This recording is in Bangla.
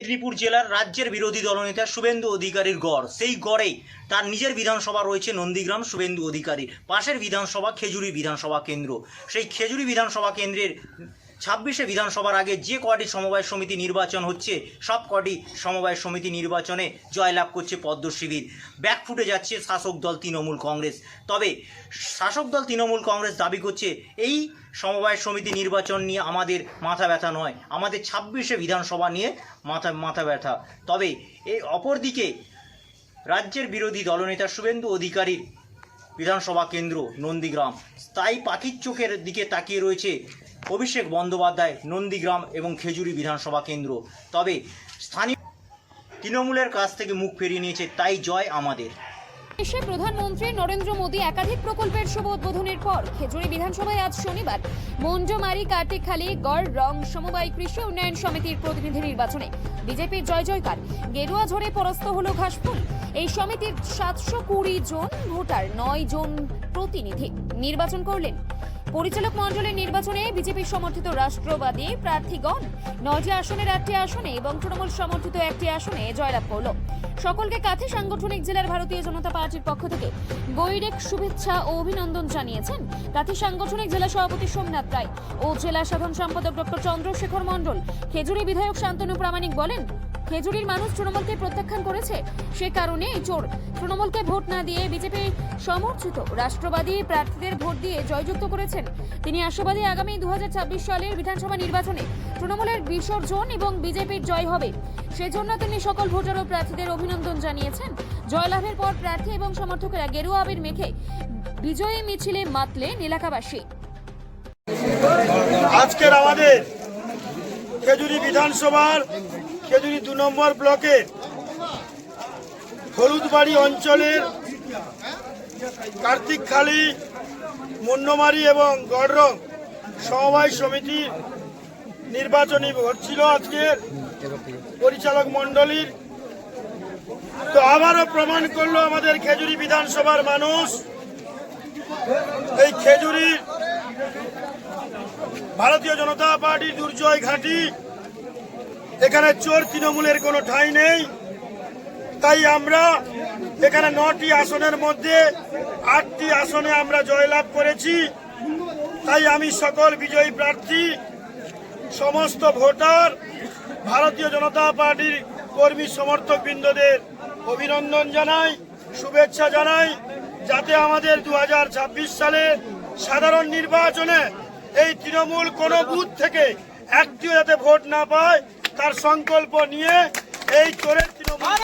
মেদিনীপুর জেলার রাজ্যের বিরোধী দলনেতা শুভেন্দু অধিকারীর গড়। সেই গড়ে তার নিজের বিধানসভা রয়েছে নন্দীগ্রাম শুভেন্দু অধিকারীর। পাশের বিধানসভা খেজুরি বিধানসভা কেন্দ্র। সেই খেজুরি বিধানসভা কেন্দ্রের ছাব্বিশে বিধানসভার আগে যে কটি সমবায় সমিতি নির্বাচন হচ্ছে, সব কটি সমবায় সমিতি নির্বাচনে জয়লাভ করছে পদ্ম শিবির। ব্যাক ফুটে যাচ্ছে শাসক দল তৃণমূল কংগ্রেস। তবে শাসক দল তৃণমূল কংগ্রেস দাবি করছে, এই সমবায় সমিতি নির্বাচন নিয়ে আমাদের মাথা ব্যথা নয়। আমাদের ছাব্বিশে বিধানসভা নিয়ে মাথা মাথা ব্যথা। তবে এই অপরদিকে রাজ্যের বিরোধী দলনেতা শুভেন্দু অধিকারীর বিধানসভা কেন্দ্র নন্দীগ্রাম। তাই পাখির চোখের দিকে তাকিয়ে রয়েছে অভিষেক বন্দ্যোপাধ্যায়, নন্দীগ্রাম এবং খেজুরি বিধানসভা কেন্দ্র। তবে স্থানীয় তৃণমূলের কাছ থেকে মুখ ফিরিয়ে নিয়েছে, তাই জয় আমাদের। দেশে প্রধানমন্ত্রী নরেন্দ্র মোদী একাধিক প্রকল্পের শুভ উদ্বোধনের পর খেজুরি বিধানসভায় আজ শনিবার মঞ্জমারি, কাটিখালি, গড়, রং, সমবায় কৃষি উন্নয়ন সমিতির প্রতিনিধি নির্বাচনে বিজেপির জয় জয়কার। গেরুয়া ঝড়ে পরাস্ত হল ঘাসফুল। এই সমিতির সাতশো কুড়ি জন ভোটার, নয় জন প্রতিনিধি নির্বাচন করলেন। পরিচালক মণ্ডলের নির্বাচনে বিজেপি সমর্থিত রাষ্ট্রবাদী প্রার্থীগণ নয়টি আসনের আটটি আসনে এবং তৃণমূল সমর্থিত একটি আসনে জয়লাভ করল। সকলকে কাথি সাংগঠনিক জেলার ভারতীয় জনতা পার্টির পক্ষ থেকে গৈরেক শুভেচ্ছা ও অভিনন্দন জানিয়েছেন কাথি সাংগঠনিক জেলা সভাপতি সোমনাথ রায় ও জেলা সাধারণ সম্পাদক ডক্টর চন্দ্রশেখর মণ্ডল। খেজুরি বিধায়ক শান্তনু প্রামাণিক বলেন খেজুরির মানুষ তৃণমূলকে প্রত্যাখ্যান করেছে, সে কারণে এই চোর। তৃণমূলকে ভোট না দিয়ে বিজেপি সমর্থিত। রাষ্ট্রবাদী প্রার্থীদের ভোট দিয়ে জয়যুক্ত করেছেন। তিনি আশাবাদী আগামী দুহাজার ছাব্বিশ সালের বিধানসভা নির্বাচনে তৃণমূলের বিসর্জন এবং বিজেপির জয় হবে। সেজন্য তিনি সকল ভোটার ও প্রার্থীদের অভিনন্দন জানিয়েছেন। জয়লাভের পর প্রার্থী এবং সমর্থকেরা গেরুয়া আবির মেখে বিজয়ী মিছিলে মাতলেন এলাকাবাসী। আজকের আমাদের খেজুরি বিধানসভার খেজুরি দু নম্বর ব্লকে হলুদবাড়ি অঞ্চলের কার্তিকখালী মুন্নমারি এবং গড়রং সমবায় সমিতির নির্বাচনী ভোট ছিল আজকের পরিচালক মণ্ডলীর। তো আবারও প্রমাণ করল আমাদের খেজুরি বিধানসভার মানুষ, এই খেজুরি ভারতীয় জনতা পার্টির দুর্জয় ঘাঁটি এখানে চোর তৃণমূলের কোনো ঠাঁই নেই। তাই আমরা এখানে নটি আসনের মধ্যে আটটি আসনে আমরা জয়লাভ করেছি। তাই আমি সকল বিজয়ী প্রার্থী, সমস্ত ভোটার, ভারতীয় জনতা পার্টির কর্মী সমর্থক বৃন্দদের অভিনন্দন জানাই, শুভেচ্ছা জানাই, যাতে আমাদের দু সালে সাধারণ নির্বাচনে এই তৃণমূল কোনো বুথ থেকে একটিও যাতে ভোট না পায় তার সংকল্প নিয়ে এই তোরের তৃণমূল